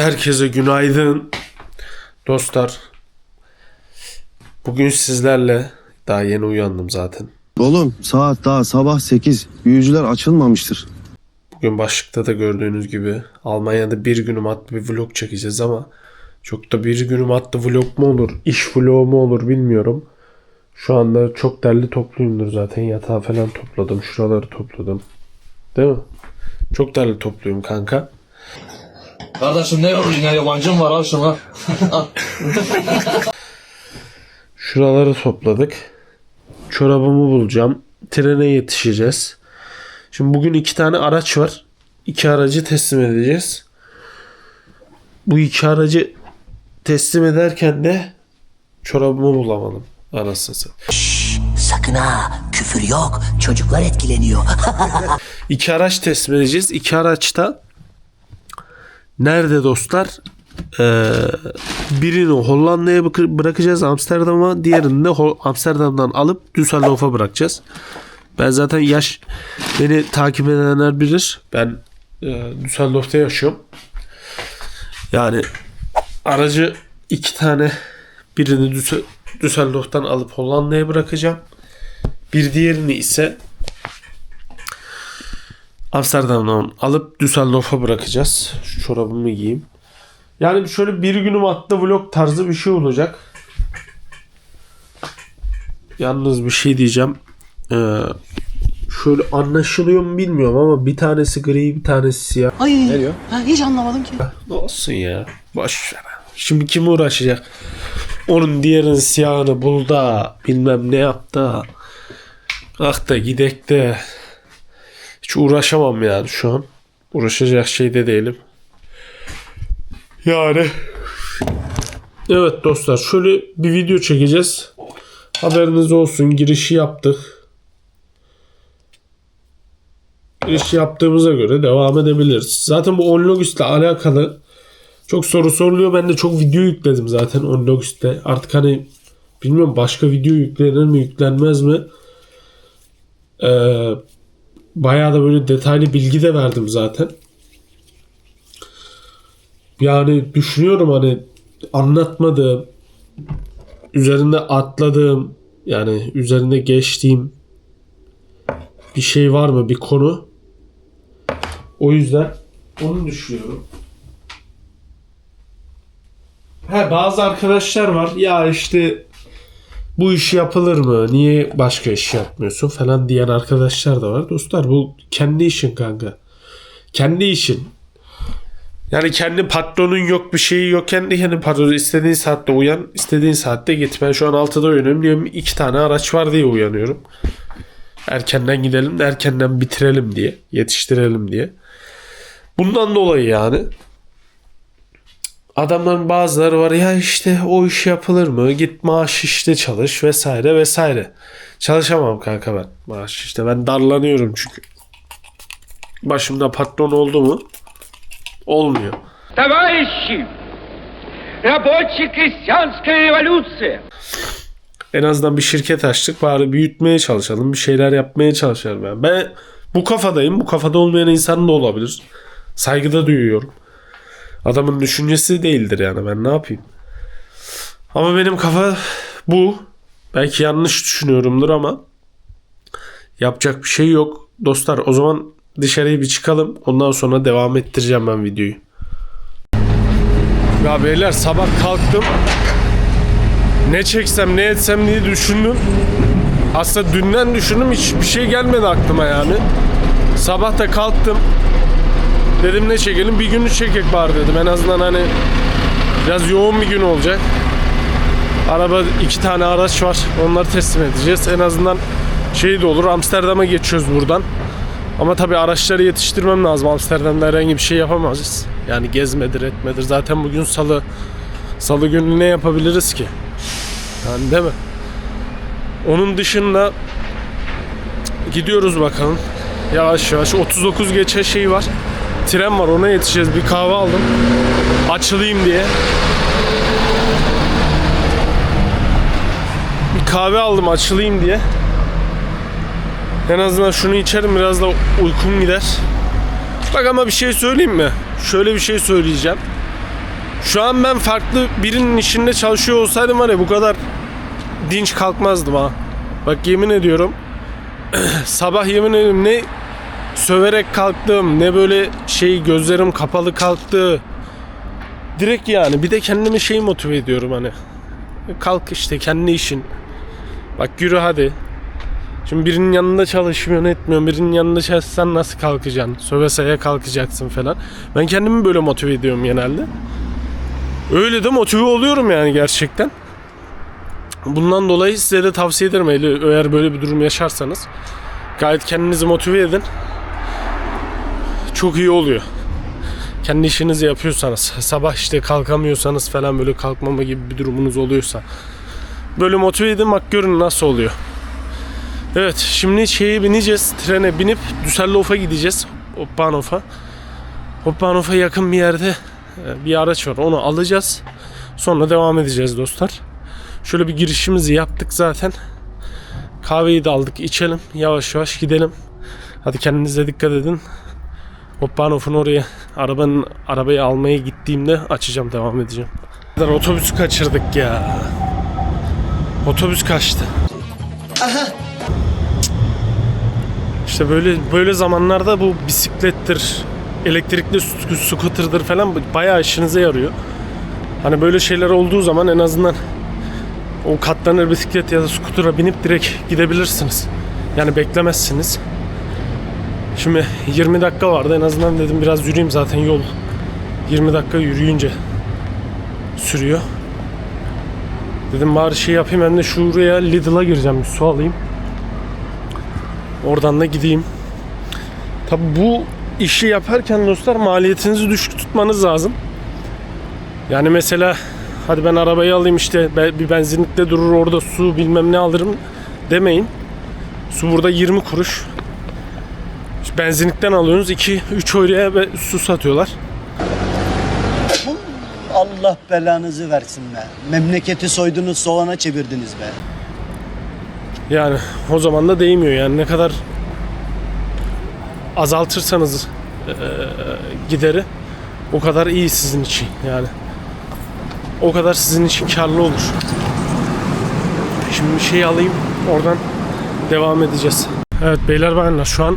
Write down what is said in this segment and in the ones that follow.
Herkese günaydın dostlar. Bugün sizlerle daha yeni uyandım zaten. Oğlum saat daha sabah 8. Büyücüler açılmamıştır. Bugün başlıkta da gördüğünüz gibi Almanya'da bir günüm adlı bir vlog çekeceğiz ama çok da bir günüm adlı vlog mu olur, iş vlogu mu olur bilmiyorum. Şu anda çok derli topluyumdur zaten. Yatağı falan topladım. Şuraları topladım. Değil mi? Çok derli topluyum kanka. Kardeşim ne yoruyorsun ya yabancım var al şunu. Şuraları topladık. Çorabımı bulacağım. Trene yetişeceğiz. Şimdi bugün iki tane araç var. İki aracı teslim edeceğiz. Bu iki aracı teslim ederken de çorabımı bulamadım. Anasını satayım. Sakın ha küfür yok çocuklar etkileniyor. İki araç teslim edeceğiz. İki araçta nerede dostlar? Ee, birini Hollanda'ya bırakacağız Amsterdam'a. Diğerini de Amsterdam'dan alıp Düsseldorf'a bırakacağız. Ben zaten yaş beni takip edenler bilir. Ben e, Düsseldorf'ta yaşıyorum. Yani aracı iki tane birini Düsseldorf'tan alıp Hollanda'ya bırakacağım. Bir diğerini ise Amsterdam'dan alıp Düsseldorf'a bırakacağız. Şu çorabımı giyeyim. Yani şöyle bir günüm attı vlog tarzı bir şey olacak. Yalnız bir şey diyeceğim. Ee, şöyle anlaşılıyor mu bilmiyorum ama bir tanesi gri bir tanesi siyah. Ay ne diyor? Ha, hiç anlamadım ki. Ne olsun ya. Boş ver. Şimdi kim uğraşacak? Onun diğerinin siyahını bul da bilmem ne yap da. Ah da gidek de. Hiç uğraşamam yani şu an. Uğraşacak şeyde değilim. Yani. Evet dostlar şöyle bir video çekeceğiz. Haberiniz olsun girişi yaptık. Giriş yaptığımıza göre devam edebiliriz. Zaten bu Onlogis ile alakalı çok soru soruluyor. Ben de çok video yükledim zaten Onlogis'te. Artık hani bilmiyorum başka video yüklenir mi yüklenmez mi? Ee, bayağı da böyle detaylı bilgi de verdim zaten. Yani düşünüyorum hani anlatmadığım, üzerinde atladığım, yani üzerinde geçtiğim bir şey var mı bir konu? O yüzden onu düşünüyorum. He bazı arkadaşlar var ya işte bu iş yapılır mı? Niye başka iş yapmıyorsun falan diyen arkadaşlar da var. Dostlar bu kendi işin kanka. Kendi işin. Yani kendi patronun yok bir şeyi yok. Kendi kendi patronu istediğin saatte uyan, istediğin saatte git. Ben şu an 6'da uyanıyorum. Diyorum iki tane araç var diye uyanıyorum. Erkenden gidelim de erkenden bitirelim diye. Yetiştirelim diye. Bundan dolayı yani. Adamların bazıları var ya işte o iş yapılır mı? Git maaş işte çalış vesaire vesaire. Çalışamam kanka ben. Maaş işte ben darlanıyorum çünkü. Başımda patron oldu mu? Olmuyor. Товарищи! Рабоче-крестьянская революция! En azından bir şirket açtık. Bari büyütmeye çalışalım. Bir şeyler yapmaya çalışalım. Yani. Ben bu kafadayım. Bu kafada olmayan insan da olabilir. Saygıda duyuyorum. Adamın düşüncesi değildir yani. Ben ne yapayım? Ama benim kafa bu. Belki yanlış düşünüyorumdur ama yapacak bir şey yok. Dostlar o zaman dışarıya bir çıkalım. Ondan sonra devam ettireceğim ben videoyu. Ya beyler sabah kalktım ne çeksem ne etsem diye düşündüm. Aslında dünden düşündüm hiçbir şey gelmedi aklıma yani. Sabah da kalktım. Dedim ne çekelim bir günü çekek bari dedim. En azından hani biraz yoğun bir gün olacak. Araba iki tane araç var. Onları teslim edeceğiz. En azından şey de olur. Amsterdam'a geçiyoruz buradan. Ama tabii araçları yetiştirmem lazım. Amsterdam'da herhangi bir şey yapamazız. Yani gezmedir etmedir. Zaten bugün salı. Salı günü ne yapabiliriz ki? Yani değil mi? Onun dışında gidiyoruz bakalım. Yavaş yavaş 39 geçe şey var. Tren var ona yetişeceğiz. Bir kahve aldım. Açılayım diye. Bir kahve aldım açılayım diye. En azından şunu içerim biraz da uykum gider. Bak ama bir şey söyleyeyim mi? Şöyle bir şey söyleyeceğim. Şu an ben farklı birinin işinde çalışıyor olsaydım var ya bu kadar dinç kalkmazdım ha. Bak yemin ediyorum. sabah yemin ediyorum ne söverek kalktım ne böyle şey gözlerim kapalı kalktı. Direkt yani bir de kendimi şey motive ediyorum hani. Kalk işte kendi işin. Bak yürü hadi. Şimdi birinin yanında çalışmıyorsun etmiyorsun. Birinin yanında çalışsan nasıl kalkacaksın? Söve saya kalkacaksın falan. Ben kendimi böyle motive ediyorum genelde. Öyle de motive oluyorum yani gerçekten. Bundan dolayı size de tavsiye ederim eğer böyle bir durum yaşarsanız. Gayet kendinizi motive edin. Çok iyi oluyor. Kendi işinizi yapıyorsanız, sabah işte kalkamıyorsanız falan böyle kalkmama gibi bir durumunuz oluyorsa. Böyle motive edin bak görün nasıl oluyor. Evet şimdi şeye bineceğiz. Trene binip Düsseldorf'a gideceğiz. Hoppanhof'a. Hoppanhof'a yakın bir yerde e, bir araç var. Onu alacağız. Sonra devam edeceğiz dostlar. Şöyle bir girişimizi yaptık zaten. Kahveyi de aldık içelim. Yavaş yavaş gidelim. Hadi kendinize dikkat edin. Hoppanhof'un oraya arabanın arabayı almaya gittiğimde açacağım devam edeceğim. Otobüsü kaçırdık ya. Otobüs kaçtı. İşte böyle böyle zamanlarda bu bisiklettir, elektrikli sc- scooter'dır falan bayağı işinize yarıyor. Hani böyle şeyler olduğu zaman en azından o katlanır bisiklet ya da scooter'a binip direkt gidebilirsiniz. Yani beklemezsiniz. Şimdi 20 dakika vardı en azından dedim biraz yürüyeyim zaten yol 20 dakika yürüyünce sürüyor. Dedim bari şey yapayım hem de şuraya Lidl'a gireceğim bir su alayım. Oradan da gideyim. Tabi bu işi yaparken dostlar maliyetinizi düşük tutmanız lazım. Yani mesela hadi ben arabayı alayım işte bir benzinlikte durur orada su bilmem ne alırım demeyin. Su burada 20 kuruş. Benzinlikten alıyorsunuz 2-3 euroya be- su satıyorlar. Allah belanızı versin be. Memleketi soydunuz soğana çevirdiniz be. Yani o zaman da değmiyor yani ne kadar azaltırsanız eee, gideri o kadar iyi sizin için yani. O kadar sizin için karlı olur. Şimdi bir şey alayım oradan devam edeceğiz. Evet beyler bayanlar şu an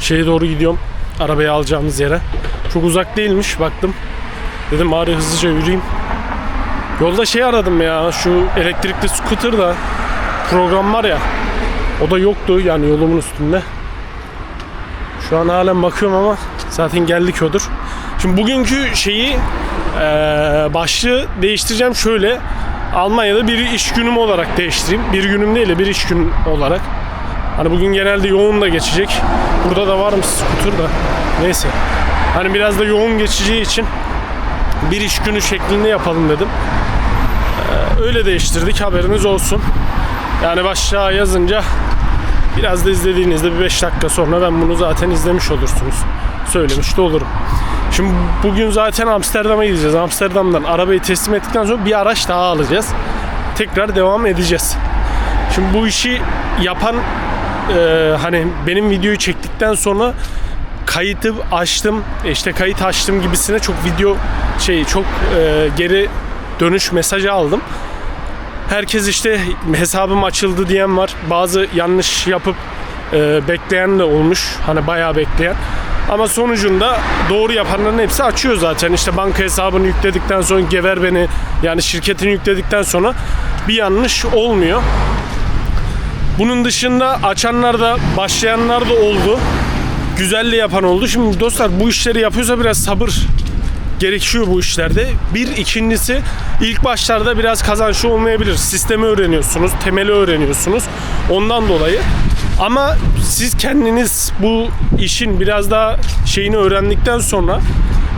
şeye doğru gidiyorum. Arabayı alacağımız yere. Çok uzak değilmiş baktım. Dedim bari hızlıca yürüyeyim. Yolda şey aradım ya şu elektrikli scooter da program var ya o da yoktu yani yolumun üstünde. Şu an halen bakıyorum ama zaten geldik odur. Şimdi bugünkü şeyi eee başlığı değiştireceğim şöyle. Almanya'da bir iş günüm olarak değiştireyim. Bir günüm değil de bir iş gün olarak. Hani bugün genelde yoğun da geçecek. Burada da var mı skuter da. Neyse. Hani biraz da yoğun geçeceği için bir iş günü şeklinde yapalım dedim. Eee, öyle değiştirdik haberiniz olsun. Yani başlığa yazınca biraz da izlediğinizde bir 5 dakika sonra ben bunu zaten izlemiş olursunuz. Söylemiş de olurum. Şimdi bugün zaten Amsterdam'a gideceğiz. Amsterdam'dan arabayı teslim ettikten sonra bir araç daha alacağız. Tekrar devam edeceğiz. Şimdi bu işi yapan e, hani benim videoyu çektikten sonra kayıtı açtım işte kayıt açtım gibisine çok video şey çok e, geri dönüş mesajı aldım. Herkes işte hesabım açıldı diyen var. Bazı yanlış yapıp e, bekleyen de olmuş. Hani bayağı bekleyen. Ama sonucunda doğru yapanların hepsi açıyor zaten. İşte banka hesabını yükledikten sonra gever beni yani şirketini yükledikten sonra bir yanlış olmuyor. Bunun dışında açanlar da başlayanlar da oldu. Güzel de yapan oldu. Şimdi dostlar bu işleri yapıyorsa biraz sabır gerekiyor bu işlerde. Bir ikincisi ilk başlarda biraz kazançlı olmayabilir. Sistemi öğreniyorsunuz, temeli öğreniyorsunuz. Ondan dolayı. Ama siz kendiniz bu işin biraz daha şeyini öğrendikten sonra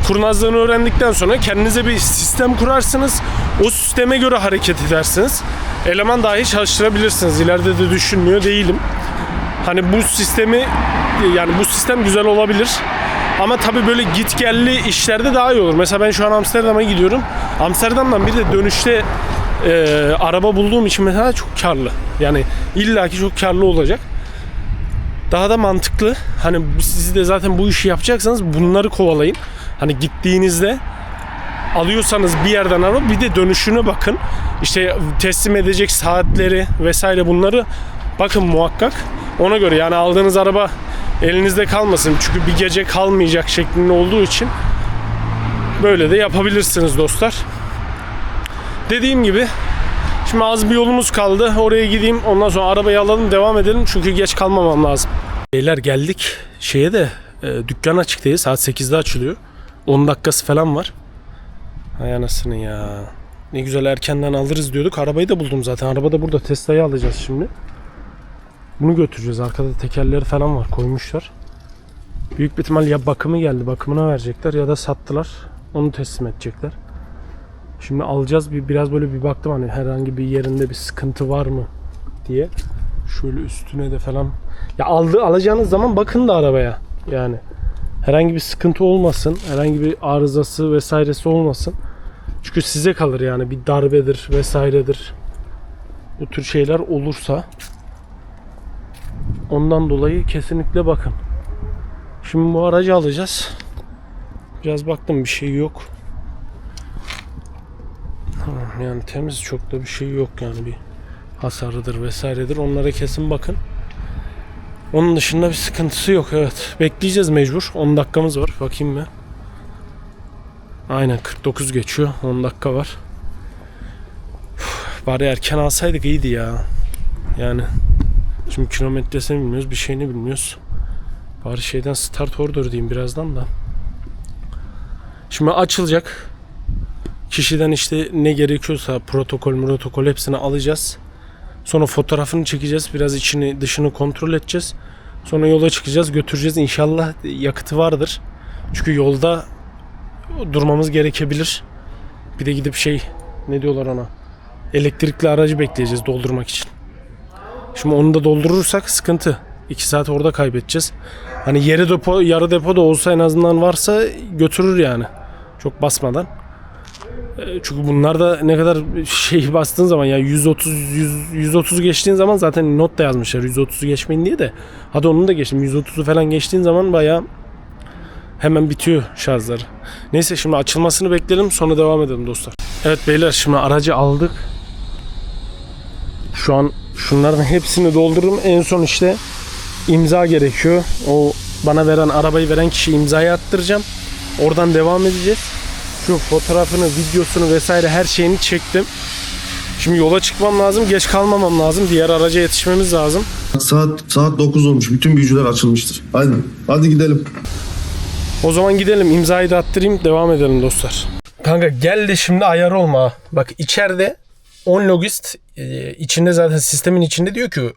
kurnazlığını öğrendikten sonra kendinize bir sistem kurarsınız. O sisteme göre hareket edersiniz. Eleman dahi çalıştırabilirsiniz. İleride de düşünmüyor değilim. Hani bu sistemi yani bu sistem güzel olabilir. Ama tabii böyle git gelli işlerde daha iyi olur. Mesela ben şu an Amsterdam'a gidiyorum. Amsterdam'dan bir de dönüşte e, araba bulduğum için mesela çok karlı. Yani illaki çok karlı olacak. Daha da mantıklı. Hani siz de zaten bu işi yapacaksanız bunları kovalayın. Hani gittiğinizde alıyorsanız bir yerden araba bir de dönüşüne bakın. İşte teslim edecek saatleri vesaire bunları bakın muhakkak. Ona göre yani aldığınız araba elinizde kalmasın. Çünkü bir gece kalmayacak şeklinde olduğu için böyle de yapabilirsiniz dostlar. Dediğim gibi şimdi az bir yolumuz kaldı. Oraya gideyim ondan sonra arabayı alalım devam edelim. Çünkü geç kalmamam lazım. Beyler geldik şeye de e, dükkan açık değil. Saat 8'de açılıyor. 10 dakikası falan var. Hay anasını ya. Ne güzel erkenden alırız diyorduk. Arabayı da buldum zaten. Araba da burada. Tesla'yı alacağız şimdi. Bunu götüreceğiz. Arkada tekerleri falan var. Koymuşlar. Büyük bir ihtimal ya bakımı geldi. Bakımına verecekler ya da sattılar. Onu teslim edecekler. Şimdi alacağız. Bir, biraz böyle bir baktım hani herhangi bir yerinde bir sıkıntı var mı diye. Şöyle üstüne de falan. Ya aldı alacağınız zaman bakın da arabaya. Yani herhangi bir sıkıntı olmasın. Herhangi bir arızası vesairesi olmasın. Çünkü size kalır yani bir darbedir vesairedir. Bu tür şeyler olursa ondan dolayı kesinlikle bakın. Şimdi bu aracı alacağız. Biraz baktım bir şey yok. Tamam, Yani temiz çok da bir şey yok yani bir hasarıdır vesairedir. Onlara kesin bakın. Onun dışında bir sıkıntısı yok evet. Bekleyeceğiz mecbur. 10 dakikamız var. Bakayım mı? Aynen 49 geçiyor. 10 dakika var. Uf, bari erken alsaydık iyiydi ya. Yani şimdi kilometresini bilmiyoruz. Bir şeyini bilmiyoruz. Bari şeyden start order diyeyim birazdan da. Şimdi açılacak. Kişiden işte ne gerekiyorsa protokol protokol hepsini alacağız. Sonra fotoğrafını çekeceğiz. Biraz içini dışını kontrol edeceğiz. Sonra yola çıkacağız götüreceğiz. İnşallah yakıtı vardır. Çünkü yolda durmamız gerekebilir. Bir de gidip şey ne diyorlar ona? Elektrikli aracı bekleyeceğiz doldurmak için. Şimdi onu da doldurursak sıkıntı. 2 saat orada kaybedeceğiz. Hani yarı depo, yarı depo da olsa en azından varsa götürür yani. Çok basmadan. E, Çünkü bunlar da ne kadar şey bastığın zaman ya 130 100, 130 geçtiğin zaman zaten not da yazmışlar 130'u geçmeyin diye de. Hadi onu da geçtim 130'u falan geçtiğin zaman bayağı hemen bitiyor şarjları. Neyse şimdi açılmasını bekleyelim sonra devam edelim dostlar. Evet beyler şimdi aracı aldık. Şu an şunların hepsini doldururum. En son işte imza gerekiyor. O bana veren arabayı veren kişi imzayı attıracağım. Oradan devam edeceğiz. Şu fotoğrafını, videosunu vesaire her şeyini çektim. Şimdi yola çıkmam lazım. Geç kalmamam lazım. Diğer araca yetişmemiz lazım. Saat saat 9 olmuş. Bütün büyücüler açılmıştır. Hadi. Hadi gidelim. O zaman gidelim imzayı da attırayım devam edelim dostlar. Kanka gel de şimdi ayar olma. Bak içeride on logist e, içinde zaten sistemin içinde diyor ki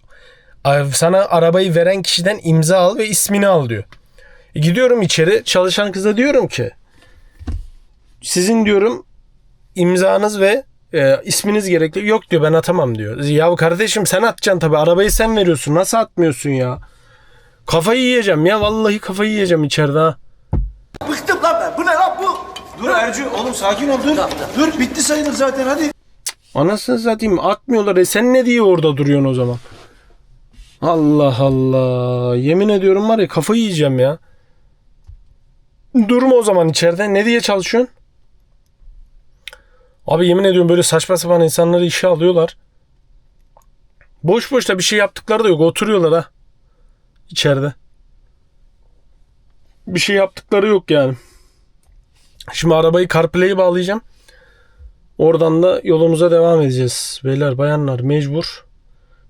"Ay, sana arabayı veren kişiden imza al ve ismini al diyor. E, gidiyorum içeri çalışan kıza diyorum ki sizin diyorum imzanız ve e, isminiz gerekli. Yok diyor ben atamam diyor. Ya kardeşim sen atacaksın tabii arabayı sen veriyorsun nasıl atmıyorsun ya? Kafayı yiyeceğim ya vallahi kafayı yiyeceğim içeride ha. Bıktım lan ben. Bu ne lan bu? Dur Ercü oğlum sakin ol dur. Dur bitti sayılır zaten hadi. Anasını satayım atmıyorlar. E sen ne diye orada duruyorsun o zaman? Allah Allah. Yemin ediyorum var ya kafayı yiyeceğim ya. Durma o zaman içeride. Ne diye çalışıyorsun? Abi yemin ediyorum böyle saçma sapan insanları işe alıyorlar. Boş boş da bir şey yaptıkları da yok. Oturuyorlar ha. İçeride. Bir şey yaptıkları yok yani. Şimdi arabayı CarPlay'e bağlayacağım. Oradan da yolumuza devam edeceğiz. Beyler bayanlar mecbur.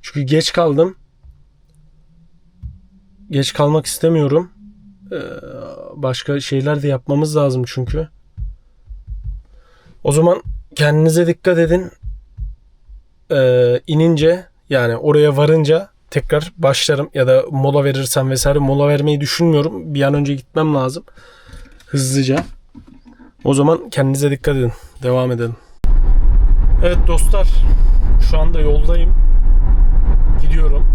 Çünkü geç kaldım. Geç kalmak istemiyorum. Ee, başka şeyler de yapmamız lazım çünkü. O zaman kendinize dikkat edin. Ee, inince yani oraya varınca tekrar başlarım ya da mola verirsem vesaire mola vermeyi düşünmüyorum. Bir an önce gitmem lazım. Hızlıca. O zaman kendinize dikkat edin. Devam edelim. Evet dostlar. Şu anda yoldayım. Gidiyorum.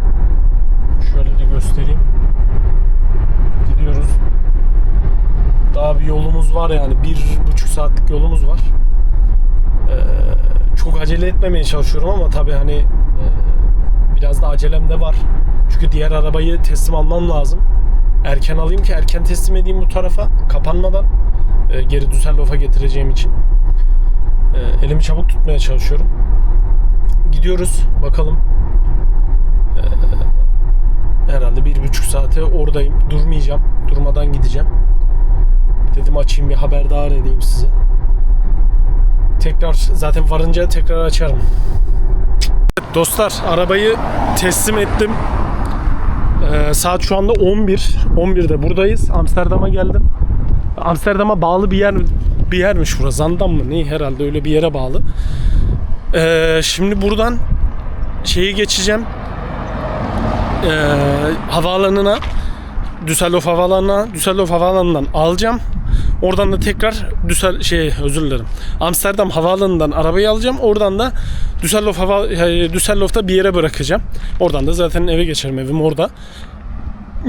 Şöyle de göstereyim. Gidiyoruz. Daha bir yolumuz var yani. Bir buçuk saatlik yolumuz var. Ee, çok acele etmemeye çalışıyorum ama tabii hani biraz da acelem de var. Çünkü diğer arabayı teslim almam lazım. Erken alayım ki erken teslim edeyim bu tarafa kapanmadan e, geri Düsseldorf'a getireceğim için. E, elimi çabuk tutmaya çalışıyorum. Gidiyoruz bakalım. E, herhalde bir buçuk saate oradayım. Durmayacağım. Durmadan gideceğim. Dedim açayım bir haberdar edeyim size. Tekrar zaten varınca tekrar açarım. Dostlar arabayı teslim ettim. Ee, saat şu anda 11. 11'de buradayız. Amsterdam'a geldim. Amsterdam'a bağlı bir yer bir yermiş burası. Zandam mı? Ne herhalde öyle bir yere bağlı. Ee, şimdi buradan şeyi geçeceğim. Ee, havaalanına Düsseldorf havaalanına Düsseldorf havaalanından alacağım. Oradan da tekrar Düssel şey özür dilerim. Amsterdam havaalanından arabayı alacağım. Oradan da Düsseldorf hava Düsseldorf'ta bir yere bırakacağım. Oradan da zaten eve geçerim. Evim orada.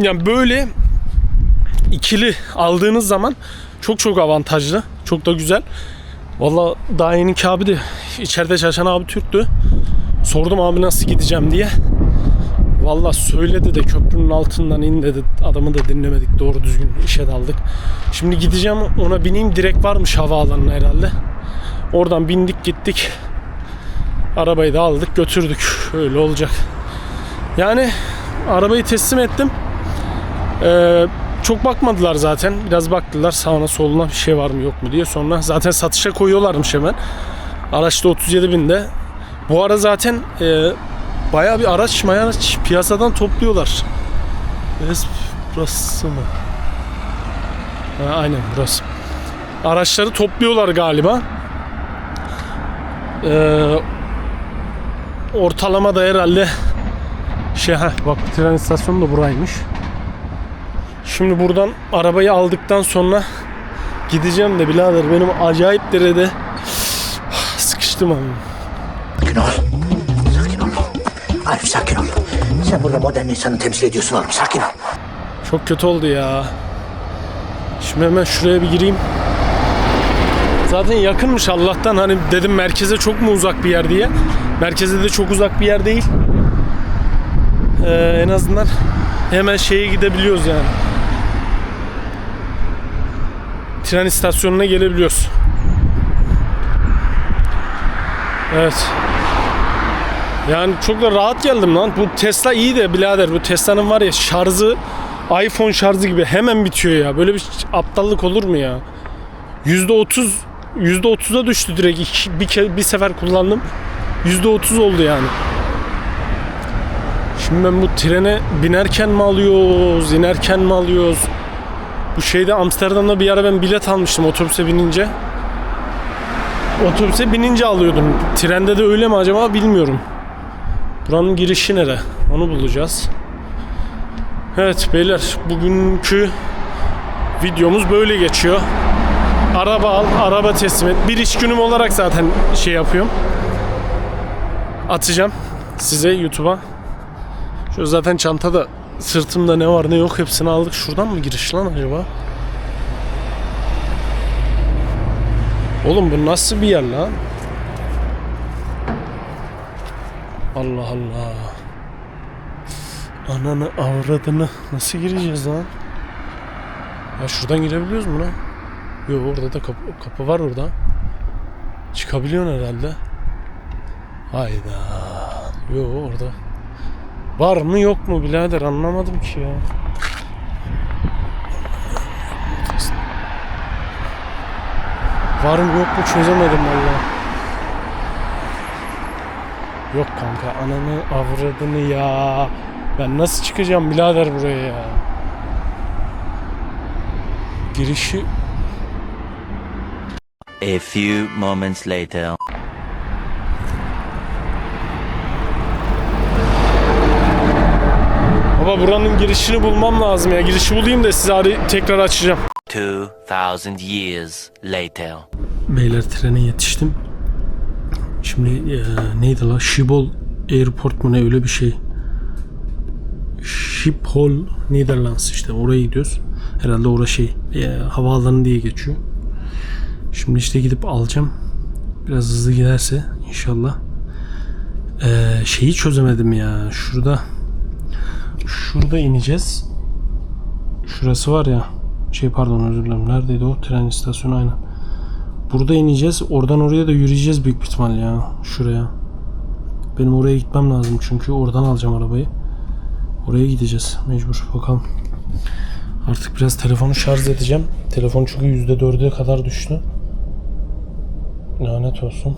Yani böyle ikili aldığınız zaman çok çok avantajlı. Çok da güzel. Valla daha yeni abi de içeride çalışan abi Türktü. Sordum abi nasıl gideceğim diye. Valla söyledi de köprünün altından in dedi. Adamı da dinlemedik doğru düzgün işe daldık. Şimdi gideceğim ona bineyim direkt varmış havaalanına herhalde. Oradan bindik gittik. Arabayı da aldık götürdük. Öyle olacak. Yani arabayı teslim ettim. Ee, çok bakmadılar zaten. Biraz baktılar sağına soluna bir şey var mı yok mu diye. Sonra zaten satışa koyuyorlarmış hemen. Araçta 37 binde. Bu ara zaten e, bayağı bir araç araç piyasadan topluyorlar. Burası mı? Ha, aynen burası. Araçları topluyorlar galiba. Ee, ortalama da herhalde şey ha bak tren istasyonu da buraymış. Şimdi buradan arabayı aldıktan sonra gideceğim de birader benim acayip derede sıkıştım abi. Sakin ol. Sakin ol. Arif sakin ol. Sen burada modern insanı temsil ediyorsun oğlum. Sakin ol. Çok kötü oldu ya. Şimdi hemen şuraya bir gireyim. Zaten yakınmış Allah'tan hani dedim merkeze çok mu uzak bir yer diye. Merkeze de çok uzak bir yer değil. Ee, en azından hemen şeye gidebiliyoruz yani. Tren istasyonuna gelebiliyoruz. Evet. Yani çok da rahat geldim lan. Bu Tesla iyi de birader bu Tesla'nın var ya şarjı iPhone şarjı gibi hemen bitiyor ya. Böyle bir aptallık olur mu ya? %30 %30'a düştü direkt İki- bir, ke- bir sefer kullandım. %30 oldu yani. Şimdi ben bu trene binerken mi alıyoruz, inerken mi alıyoruz? Bu şeyde Amsterdam'da bir ara ben bilet almıştım otobüse binince. Otobüse binince alıyordum. Trende de öyle mi acaba bilmiyorum. Buranın girişi nere? Onu bulacağız. Evet beyler bugünkü videomuz böyle geçiyor. Araba al, araba teslim et. Bir iş günüm olarak zaten şey yapıyorum. Atacağım size YouTube'a. Şu zaten çantada sırtımda ne var ne yok hepsini aldık. Şuradan mı giriş lan acaba? Oğlum bu nasıl bir yer lan? Allah Allah. Ananı avradını nasıl gireceğiz lan? Ya şuradan girebiliyoruz mu lan? Yok orada da kapı, kapı var orada. Çıkabiliyorsun herhalde. Hayda. Yok orada. Var mı yok mu birader anlamadım ki ya. Var mı yok mu çözemedim valla. Yok kanka ananı avradını ya. Ben nasıl çıkacağım birader buraya ya. Girişi A few moments later. Baba buranın girişini bulmam lazım ya. Girişi bulayım da size tekrar açacağım. 2000 years later. Beyler trene yetiştim. Şimdi e, neydi la? Schiphol Airport mu ne öyle bir şey. Schiphol Netherlands işte oraya gidiyoruz. Herhalde orası şey e, havaalanı diye geçiyor. Şimdi işte gidip alacağım. Biraz hızlı giderse inşallah. Ee, şeyi çözemedim ya. Şurada şurada ineceğiz. Şurası var ya. Şey pardon özür dilerim. Neredeydi o? Tren istasyonu aynen. Burada ineceğiz. Oradan oraya da yürüyeceğiz büyük bir ihtimal ya. Şuraya. Benim oraya gitmem lazım çünkü oradan alacağım arabayı. Oraya gideceğiz mecbur. Bakalım. Artık biraz telefonu şarj edeceğim. Telefon çünkü %4'e kadar düştü. Lanet olsun.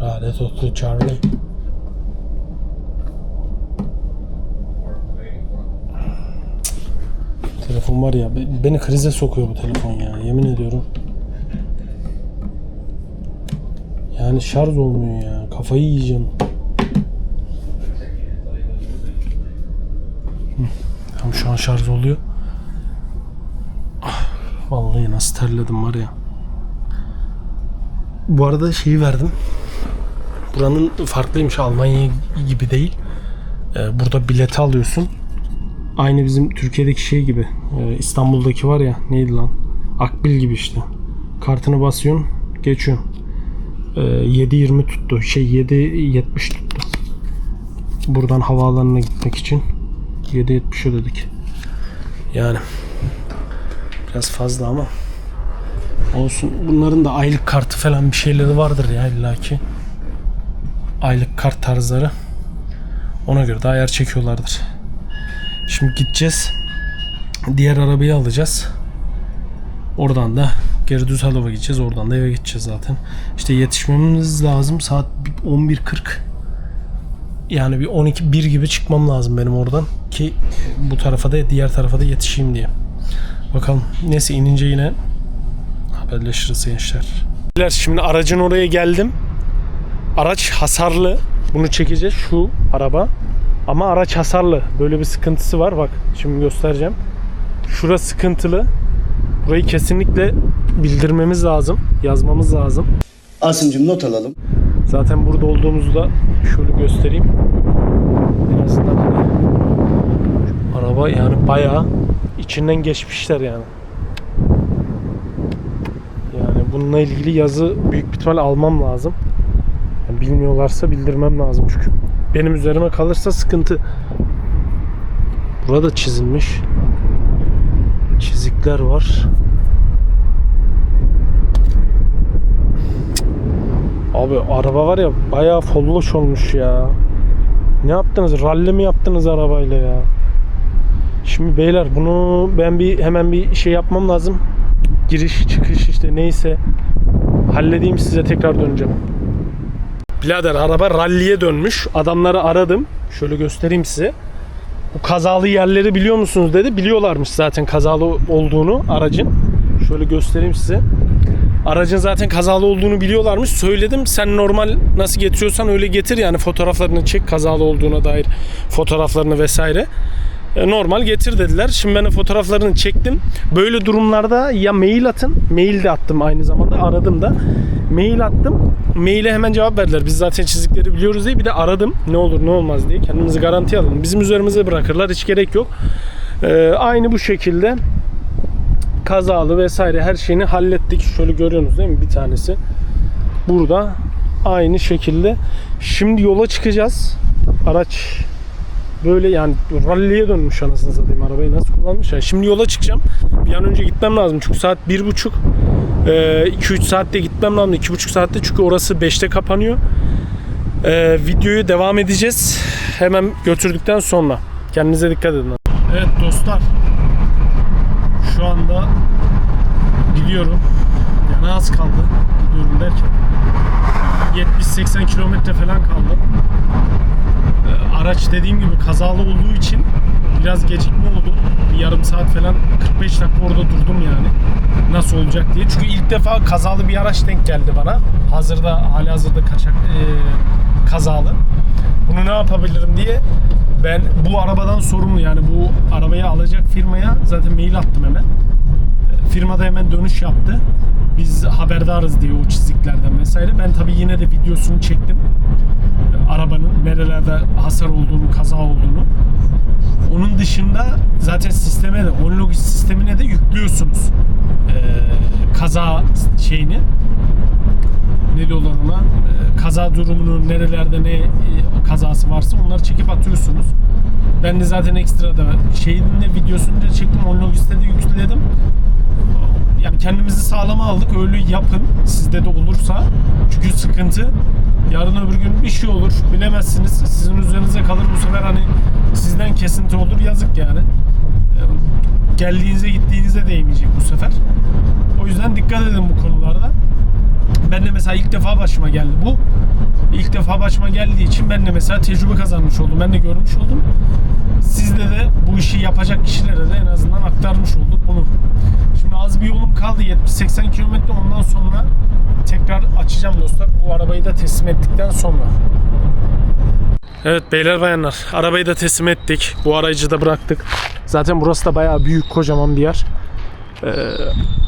Lanet olsun Charlie. Telefon var ya be- beni krize sokuyor bu telefon ya yemin ediyorum. Yani şarj olmuyor ya kafayı yiyeceğim. Tamam şu an şarj oluyor. Ah, Vallahi nasıl terledim var ya. Bu arada şeyi verdim. Buranın farklıymış Almanya gibi değil. Ee, burada bileti alıyorsun. Aynı bizim Türkiye'deki şey gibi. Ee, İstanbul'daki var ya neydi lan? Akbil gibi işte. Kartını basıyorsun, geçiyorsun. Ee, 7.20 tuttu. Şey 7.70 tuttu. Buradan havaalanına gitmek için 7.70 ödedik. Yani biraz fazla ama olsun. Bunların da aylık kartı falan bir şeyleri vardır ya illaki. Aylık kart tarzları. Ona göre de ayar çekiyorlardır. Şimdi gideceğiz. Diğer arabayı alacağız. Oradan da geri düz halava gideceğiz. Oradan da eve gideceğiz zaten. İşte yetişmemiz lazım. Saat 11.40. Yani bir 12 1 gibi çıkmam lazım benim oradan ki bu tarafa da diğer tarafa da yetişeyim diye. Bakalım. Neyse inince yine haberleşiriz gençler. Şimdi aracın oraya geldim. Araç hasarlı. Bunu çekeceğiz şu araba. Ama araç hasarlı. Böyle bir sıkıntısı var. Bak şimdi göstereceğim. Şurası sıkıntılı. Burayı kesinlikle bildirmemiz lazım. Yazmamız lazım. Asım'cım not alalım. Zaten burada olduğumuzu da şöyle göstereyim. En azından hani araba yani bayağı içinden geçmişler yani. Bununla ilgili yazı büyük bir ihtimal almam lazım. Yani bilmiyorlarsa bildirmem lazım çünkü. Benim üzerime kalırsa sıkıntı. Burada çizilmiş. Çizikler var. Abi araba var ya bayağı folloş olmuş ya. Ne yaptınız? Ralli mi yaptınız arabayla ya? Şimdi beyler bunu ben bir hemen bir şey yapmam lazım. Giriş çıkış işte neyse. Halledeyim size tekrar döneceğim. Birader araba ralliye dönmüş. Adamları aradım. Şöyle göstereyim size. Bu kazalı yerleri biliyor musunuz dedi. Biliyorlarmış zaten kazalı olduğunu aracın. Şöyle göstereyim size. Aracın zaten kazalı olduğunu biliyorlarmış. Söyledim sen normal nasıl getiriyorsan öyle getir yani fotoğraflarını çek kazalı olduğuna dair fotoğraflarını vesaire. E, Normal getir dediler. Şimdi ben fotoğraflarını çektim. Böyle durumlarda ya mail atın. Mail de attım aynı zamanda. Aradım da. Mail attım. Maile hemen cevap verdiler. Biz zaten çizikleri biliyoruz diye. Bir de aradım. Ne olur ne olmaz diye. Kendimizi garantiye alalım. Bizim üzerimize bırakırlar. Hiç gerek yok. E, aynı bu şekilde kazalı vesaire her şeyini hallettik. Şöyle görüyorsunuz değil mi bir tanesi. Burada aynı şekilde. Şimdi yola çıkacağız. Araç böyle yani ralliye dönmüş anasını satayım arabayı nasıl kullanmış ya. Şimdi yola çıkacağım. Bir an önce gitmem lazım çünkü saat bir buçuk. 2-3 saatte gitmem lazım. 2,5 saatte çünkü orası 5'te kapanıyor. Ee, videoyu devam edeceğiz. Hemen götürdükten sonra. Kendinize dikkat edin. Evet dostlar. Şu anda gidiyorum. Yani az kaldı. Gidiyorum derken. 70-80 kilometre falan kaldı. Araç dediğim gibi kazalı olduğu için biraz gecikme oldu. Bir yarım saat falan 45 dakika orada durdum yani. Nasıl olacak diye. Çünkü ilk defa kazalı bir araç denk geldi bana. Hazırda hali hazırda kaçak e, kazalı. Bunu ne yapabilirim diye ben bu arabadan sorumlu yani bu arabayı alacak firmaya zaten mail attım hemen. Firmada hemen dönüş yaptı. Biz haberdarız diye o çiziklerden vesaire. Ben tabii yine de videosunu çektim. Arabanın nerelerde hasar olduğunu, kaza olduğunu. Onun dışında zaten sisteme de Onlogis sistemine de yüklüyorsunuz ee, kaza şeyini ne diyorlar ona Ee, kaza durumunu nerelerde ne e, kazası varsa onları çekip atıyorsunuz. Ben de zaten ekstrada şeyin de videosunu da çektim Onlogis'te de yükledim. Yani kendimizi sağlama aldık. Öyle yapın. Sizde de olursa. Çünkü sıkıntı. Yarın öbür gün bir şey olur. Bilemezsiniz. Sizin üzerinize kalır. Bu sefer hani sizden kesinti olur. Yazık yani. Geldiğinize gittiğinize değmeyecek bu sefer. O yüzden dikkat edin bu konularda. Ben de mesela ilk defa başıma geldi bu. İlk defa başıma geldiği için ben de mesela tecrübe kazanmış oldum. Ben de görmüş oldum. Sizde de bu işi yapacak kişilere de en azından aktarmış olduk bunu. Şimdi az bir yolum kaldı 70-80 kilometre ondan sonra tekrar açacağım dostlar. Bu arabayı da teslim ettikten sonra. Evet beyler bayanlar arabayı da teslim ettik. Bu aracı da bıraktık. Zaten burası da bayağı büyük kocaman bir yer. Ee,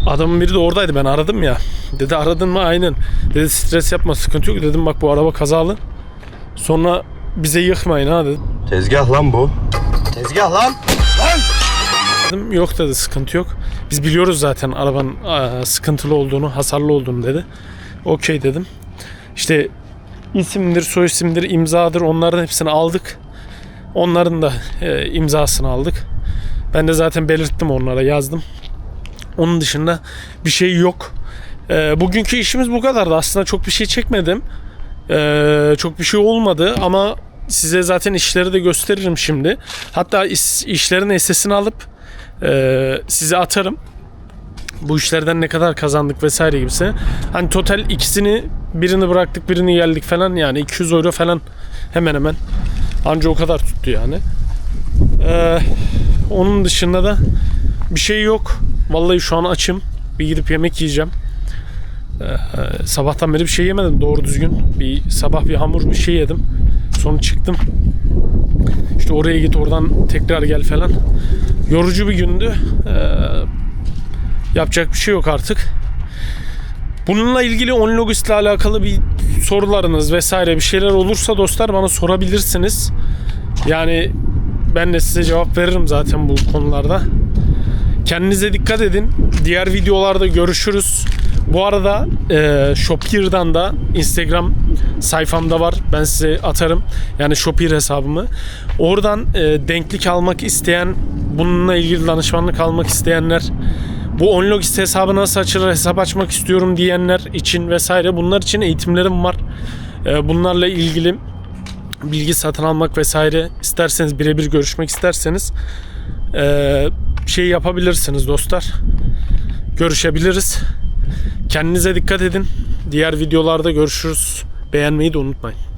adamın biri de oradaydı ben aradım ya. Dedi aradın mı? Aynen. Dedi stres yapma sıkıntı yok. Dedim bak bu araba kazalı. Sonra bize yıkmayın ha dedim. Tezgah lan bu. Tezgah lan. Dedim, Yok dedi sıkıntı yok. Biz biliyoruz zaten arabanın sıkıntılı olduğunu, hasarlı olduğunu dedi. Okey dedim. İşte isimdir, soy isimdir, imzadır onların hepsini aldık. Onların da e, imzasını aldık. Ben de zaten belirttim onlara yazdım. Onun dışında bir şey yok. E, bugünkü işimiz bu kadardı. Aslında çok bir şey çekmedim. E, çok bir şey olmadı ama size zaten işleri de gösteririm şimdi. Hatta iş, işlerin sesini alıp e, size atarım. Bu işlerden ne kadar kazandık vesaire gibisi. Hani total ikisini birini bıraktık birini geldik falan yani 200 euro falan hemen hemen. Anca o kadar tuttu yani. Ee, onun dışında da bir şey yok. Vallahi şu an açım. Bir gidip yemek yiyeceğim. Ee, sabahtan beri bir şey yemedim doğru düzgün. Bir sabah bir hamur bir şey yedim. Sonra çıktım. İşte oraya git oradan tekrar gel falan. Yorucu bir gündü. Ee, yapacak bir şey yok artık. Bununla ilgili Onlogis ile alakalı bir sorularınız vesaire bir şeyler olursa dostlar bana sorabilirsiniz. Yani ben de size cevap veririm zaten bu konularda. Kendinize dikkat edin. Diğer videolarda görüşürüz. Bu arada e, Shopier'dan da Instagram sayfamda var. Ben size atarım. Yani Shopier hesabımı. Oradan e, denklik almak isteyen, bununla ilgili danışmanlık almak isteyenler, bu Onlogist hesabı nasıl açılır, hesap açmak istiyorum diyenler için vesaire bunlar için eğitimlerim var. E, bunlarla ilgili bilgi satın almak vesaire isterseniz birebir görüşmek isterseniz e, şey yapabilirsiniz dostlar. Görüşebiliriz. Kendinize dikkat edin. Diğer videolarda görüşürüz. Beğenmeyi de unutmayın.